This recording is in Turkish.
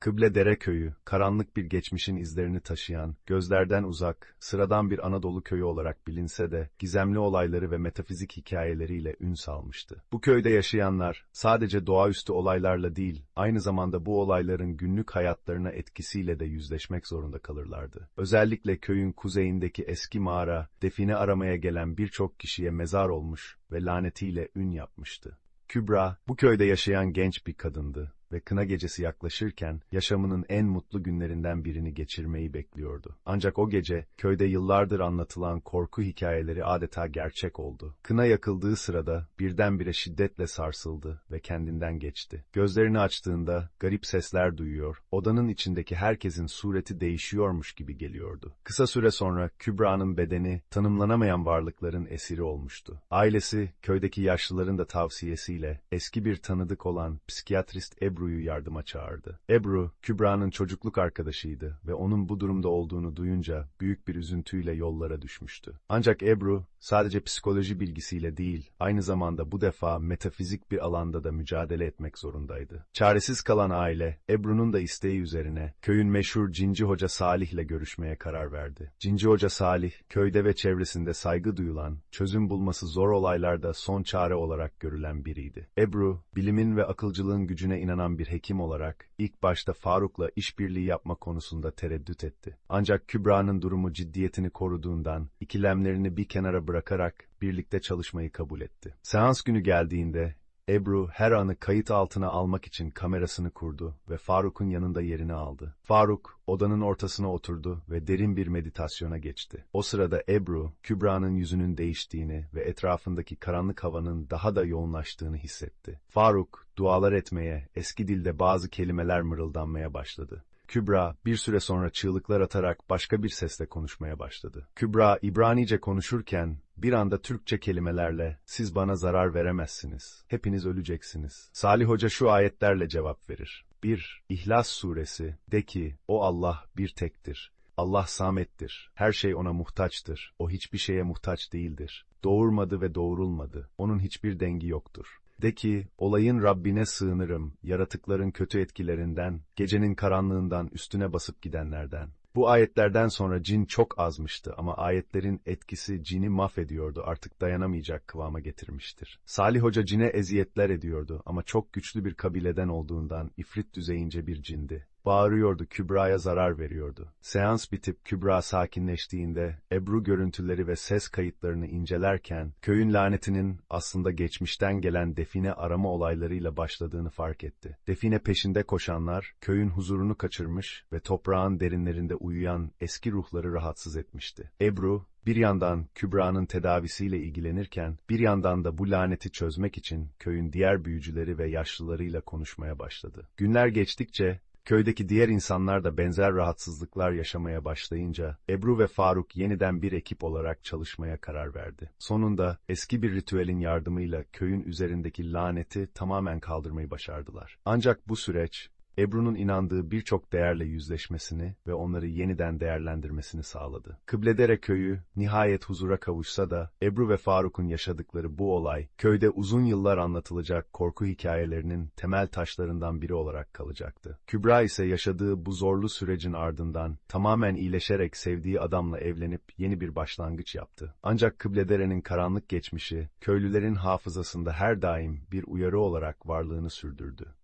Kıbledere köyü, karanlık bir geçmişin izlerini taşıyan, gözlerden uzak, sıradan bir Anadolu köyü olarak bilinse de, gizemli olayları ve metafizik hikayeleriyle ün salmıştı. Bu köyde yaşayanlar, sadece doğaüstü olaylarla değil, aynı zamanda bu olayların günlük hayatlarına etkisiyle de yüzleşmek zorunda kalırlardı. Özellikle köyün kuzeyindeki eski mağara, define aramaya gelen birçok kişiye mezar olmuş ve lanetiyle ün yapmıştı. Kübra, bu köyde yaşayan genç bir kadındı ve kına gecesi yaklaşırken yaşamının en mutlu günlerinden birini geçirmeyi bekliyordu. Ancak o gece köyde yıllardır anlatılan korku hikayeleri adeta gerçek oldu. Kına yakıldığı sırada birdenbire şiddetle sarsıldı ve kendinden geçti. Gözlerini açtığında garip sesler duyuyor, odanın içindeki herkesin sureti değişiyormuş gibi geliyordu. Kısa süre sonra Kübra'nın bedeni tanımlanamayan varlıkların esiri olmuştu. Ailesi köydeki yaşlıların da tavsiyesiyle eski bir tanıdık olan psikiyatrist Ebru Ebru'yu yardıma çağırdı. Ebru, Kübra'nın çocukluk arkadaşıydı ve onun bu durumda olduğunu duyunca büyük bir üzüntüyle yollara düşmüştü. Ancak Ebru, sadece psikoloji bilgisiyle değil, aynı zamanda bu defa metafizik bir alanda da mücadele etmek zorundaydı. Çaresiz kalan aile, Ebru'nun da isteği üzerine köyün meşhur Cinci Hoca Salih ile görüşmeye karar verdi. Cinci Hoca Salih, köyde ve çevresinde saygı duyulan, çözüm bulması zor olaylarda son çare olarak görülen biriydi. Ebru, bilimin ve akılcılığın gücüne inanan bir hekim olarak ilk başta Faruk'la işbirliği yapma konusunda tereddüt etti. Ancak Kübra'nın durumu ciddiyetini koruduğundan ikilemlerini bir kenara bırakarak birlikte çalışmayı kabul etti. Seans günü geldiğinde Ebru her anı kayıt altına almak için kamerasını kurdu ve Faruk'un yanında yerini aldı. Faruk, odanın ortasına oturdu ve derin bir meditasyona geçti. O sırada Ebru, Kübra'nın yüzünün değiştiğini ve etrafındaki karanlık havanın daha da yoğunlaştığını hissetti. Faruk, dualar etmeye, eski dilde bazı kelimeler mırıldanmaya başladı. Kübra bir süre sonra çığlıklar atarak başka bir sesle konuşmaya başladı. Kübra İbranice konuşurken bir anda Türkçe kelimelerle siz bana zarar veremezsiniz. Hepiniz öleceksiniz. Salih Hoca şu ayetlerle cevap verir. 1. İhlas suresi de ki o Allah bir tektir. Allah samettir. Her şey ona muhtaçtır. O hiçbir şeye muhtaç değildir. Doğurmadı ve doğurulmadı. Onun hiçbir dengi yoktur. De ki, olayın Rabbine sığınırım, yaratıkların kötü etkilerinden, gecenin karanlığından üstüne basıp gidenlerden. Bu ayetlerden sonra cin çok azmıştı ama ayetlerin etkisi cini mahvediyordu artık dayanamayacak kıvama getirmiştir. Salih Hoca cine eziyetler ediyordu ama çok güçlü bir kabileden olduğundan ifrit düzeyince bir cindi. Bağırıyordu, Kübra'ya zarar veriyordu. Seans bitip Kübra sakinleştiğinde, Ebru görüntüleri ve ses kayıtlarını incelerken, köyün lanetinin aslında geçmişten gelen define arama olaylarıyla başladığını fark etti. Define peşinde koşanlar, köyün huzurunu kaçırmış ve toprağın derinlerinde uyuyan eski ruhları rahatsız etmişti. Ebru, bir yandan Kübra'nın tedavisiyle ilgilenirken, bir yandan da bu laneti çözmek için köyün diğer büyücüleri ve yaşlılarıyla konuşmaya başladı. Günler geçtikçe, Köydeki diğer insanlar da benzer rahatsızlıklar yaşamaya başlayınca, Ebru ve Faruk yeniden bir ekip olarak çalışmaya karar verdi. Sonunda eski bir ritüelin yardımıyla köyün üzerindeki laneti tamamen kaldırmayı başardılar. Ancak bu süreç, Ebru'nun inandığı birçok değerle yüzleşmesini ve onları yeniden değerlendirmesini sağladı. Kıbledere köyü nihayet huzura kavuşsa da Ebru ve Faruk'un yaşadıkları bu olay köyde uzun yıllar anlatılacak korku hikayelerinin temel taşlarından biri olarak kalacaktı. Kübra ise yaşadığı bu zorlu sürecin ardından tamamen iyileşerek sevdiği adamla evlenip yeni bir başlangıç yaptı. Ancak Kıbledere'nin karanlık geçmişi köylülerin hafızasında her daim bir uyarı olarak varlığını sürdürdü.